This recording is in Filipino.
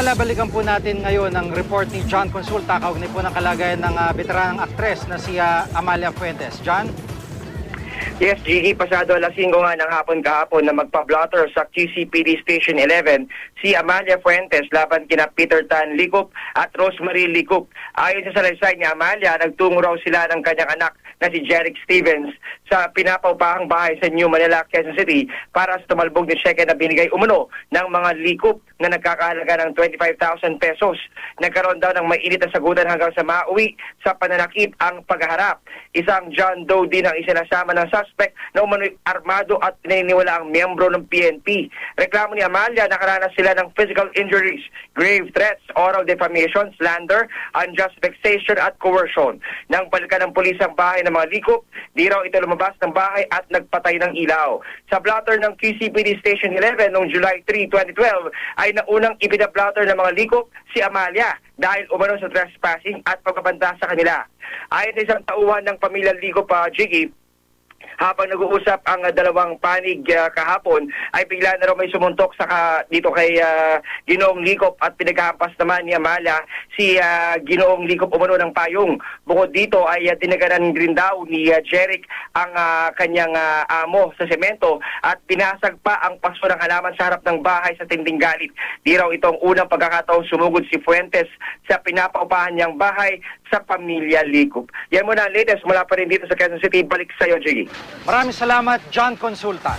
Samantala, balikan po natin ngayon ang report ni John Consulta kaugnay po ng kalagayan ng uh, veteranang aktres na si ah, Amalia Fuentes. John? Yes, Gigi, pasado alas 5 nga ng hapon kahapon na magpa-blotter sa QCPD Station 11 si Amalia Fuentes laban kina Peter Tan Likup at Rosemary Likup. Ayon sa salaysay ni Amalia, nagtungo raw sila ng kanyang anak na si Jeric Stevens sa pinapaupahang bahay sa New Manila, Quezon City para sa tumalbog ni Sheke na binigay umuno ng mga Likup na nagkakahalaga ng 25,000 pesos. Nagkaroon daw ng mainit na sagutan hanggang sa mauwi sa pananakit ang paghaharap. Isang John Doe din ang isinasama ng suspect na umano'y armado at pininiwala ang miyembro ng PNP. Reklamo ni Amalia, nakaranas sila ng physical injuries, grave threats, oral defamation, slander, unjust vexation at coercion. Nang balikan ng pulis ang bahay ng mga likop, di raw ito lumabas ng bahay at nagpatay ng ilaw. Sa blotter ng QCPD Station 11 noong July 3, 2012 ay naunang ibinablotter ng mga likop si Amalia dahil umano sa trespassing at pagbabanta sa kanila. Ayon sa isang tauhan ng pamilya Ligo pa, Jiggy, habang nag-uusap ang dalawang panig uh, kahapon ay bigla na raw may sumuntok sa ka- dito kay uh, Ginoong Likop at pinaghahampas naman ni Amala si uh, Ginoong Likop umano ng payong. Bukod dito ay uh, tinagaran rin daw ni uh, Jeric ang uh, kanyang uh, amo sa semento at pinasag pa ang paso ng halaman sa harap ng bahay sa tinding galit. Di raw itong unang pagkakataong sumugod si Fuentes sa pinapaupahan niyang bahay sa pamilya Likop. Yan muna ang latest mula pa rin dito sa Quezon City. Balik sa iyo, Jiggy. Maraming salamat, John Consulta.